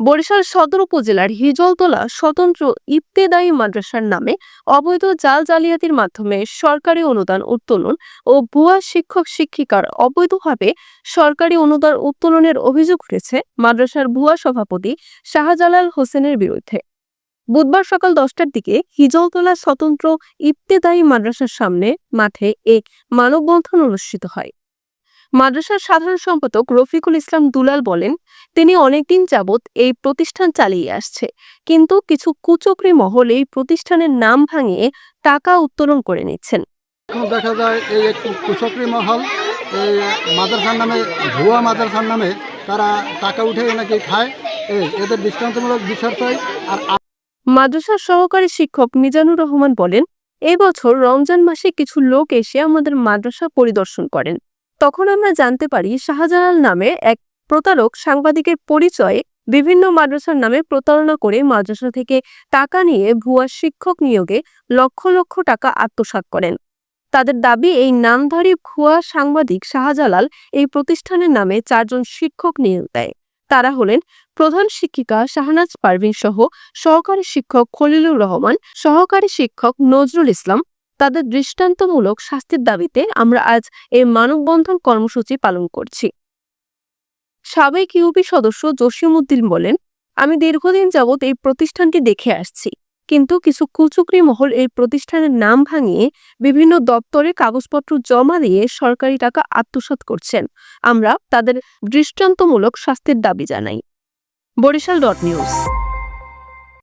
বরিশাল সদর উপজেলার হিজলতলা স্বতন্ত্র ইবতেদায়ী মাদ্রাসার নামে অবৈধ জাল জালিয়াতির মাধ্যমে সরকারি অনুদান উত্তোলন ও ভুয়া শিক্ষক শিক্ষিকার অবৈধভাবে সরকারি অনুদান উত্তোলনের অভিযোগ উঠেছে মাদ্রাসার ভুয়া সভাপতি শাহজালাল হোসেনের বিরুদ্ধে। বুধবার সকাল দশটার দিকে হিজলতলা স্বতন্ত্র ইবতেদায়ী মাদ্রাসার সামনে মাঠে এ মানববন্ধন অনুষ্ঠিত হয়। মাদ্রাসার সাধারণ সম্পাদক রফিকুল ইসলাম দুলাল বলেন তিনি অনেকদিন যাবৎ এই প্রতিষ্ঠান চালিয়ে আসছে কিন্তু কিছু কুচক্রী মহল এই প্রতিষ্ঠানের নাম ভাঙিয়ে টাকা উত্তোলন করে নিচ্ছেন। এখন দেখা যায় এই একটু কুচক্রি মহল এই মাদ্রাসার নামে ভুয়া মাদ্রাসার নামে তারা টাকা উঠে নাকি খায়। এদের দৃষ্টান্তমূলক বিচার চাই আর মাদ্রাসার সহকারী শিক্ষক মিজানুর রহমান বলেন এই বছর রমজান মাসে কিছু লোক এসে আমাদের মাদ্রাসা পরিদর্শন করেন। তখন আমরা জানতে পারি শাহজালাল নামে এক প্রতারক সাংবাদিকের পরিচয়ে বিভিন্ন মাদ্রাসার নামে প্রতারণা করে মাদ্রাসা থেকে টাকা নিয়ে ভুয়া শিক্ষক নিয়োগে লক্ষ লক্ষ টাকা আত্মসাৎ করেন। তাদের দাবি, এই নামধারী ভুয়া সাংবাদিক শাহজালাল এই প্রতিষ্ঠানের নামে চারজন শিক্ষক নিয়োগ দেয়। তারা হলেন প্রধান শিক্ষিকা শাহনাজ পারভিন সহ সহকারী শিক্ষক খলিলুর রহমান, সহকারী শিক্ষক নজরুল ইসলাম তাদের দৃষ্টান্তমূলক শাস্তির দাবিতে আমরা আজ এই মানববন্ধন কর্মসূচি পালন করছি। সাবেক ইউপি সদস্য জসিমউদ্দিন বলেন, আমি দীর্ঘদিন যাবৎ এই প্রতিষ্ঠানটি দেখে আসছি, কিন্তু কিছু কুচুকরি মহল এই প্রতিষ্ঠানের নাম ভাঙিয়ে বিভিন্ন দপ্তরে কাগজপত্র জমা দিয়ে সরকারি টাকা আত্মসাৎ করছেন। আমরা তাদের দৃষ্টান্তমূলক শাস্তির দাবি জানাই। Barishal dot news.